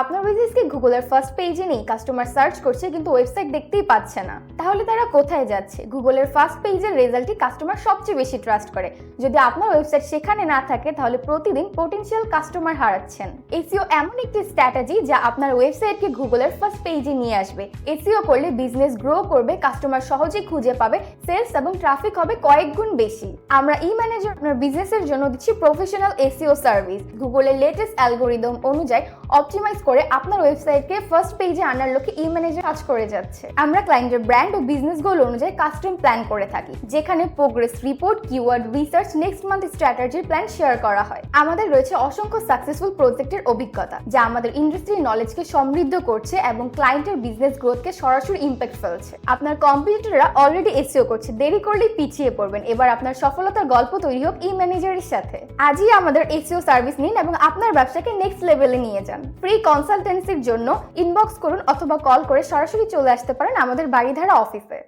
আপনার বিজনেসকে গুগলের ফার্স্ট পেজে নেই? কাস্টমার সার্চ করছে, কিন্তু ওয়েবসাইট দেখতেই পাচ্ছে না। তাহলে তারা কোথায় যাচ্ছে? গুগলের ফার্স্ট পেজের রেজাল্টই কাস্টমার সবচেয়ে বেশি ট্রাস্ট করে। যদি আপনার ওয়েবসাইট সেখানে না থাকে, তাহলে প্রতিদিন পোটেনশিয়াল কাস্টমার হারাচ্ছেন। এসিও এমন একটি স্ট্র্যাটেজি যা আপনার ওয়েবসাইটকে গুগলের ফার্স্ট পেজে নিয়ে আসবে। এসিও করলে বিজনেস গ্রো করবে কাস্টমার সহজেই খুঁজে পাবে সেলস এবং ট্রাফিক হবে কয়েক গুণ বেশি। আমরা ই ম্যানেজার আপনার বিজনেসের জন্য দিচ্ছি প্রফেশনাল এসিও সার্ভিস গুগলের লেটেস্ট অ্যালগোরিদম অনুযায়ী অপটিমাইজ করে আপনার ওয়েবসাইটকে ফার্স্ট পেজে আনার লক্ষ্যে ই ম্যানেজার কাজ করে যাচ্ছে। আমরা ক্লায়েন্টের ব্র্যান্ড ও বিজনেস গোল অনুযায়ী কাস্টম প্ল্যান করে থাকি, যেখানে progress report keyword research next month স্ট্র্যাটেজির plan share করা হয়। আমাদের রয়েছে অসংখ্য সাকসেসফুল প্রজেক্টের অভিজ্ঞতা, যা আমাদের ইন্ডাস্ট্রি নলেজকে সমৃদ্ধ করছে এবং ক্লায়েন্টের বিজনেস গ্রোথকে সরাসরি ইম্প্যাক্ট ফেলছে। আপনার কম্পিউটাররা অলরেডি এসিও করছে, দেরি করলেই পিছিয়ে পড়বেন। এবার আপনার সফলতার গল্প তৈরি হোক ই ম্যানেজারের সাথে। আজই আমাদের এসিও সার্ভিস নিন এবং আপনার ব্যবসাকে নেক্সট লেভেলে নিয়ে যান। ফ্রি কনসালটেন্সির জন্য ইনবক্স করুন অথবা কল করে সরাসরি চলে আসতে পারেন আমাদের বাড়িধারা অফিসে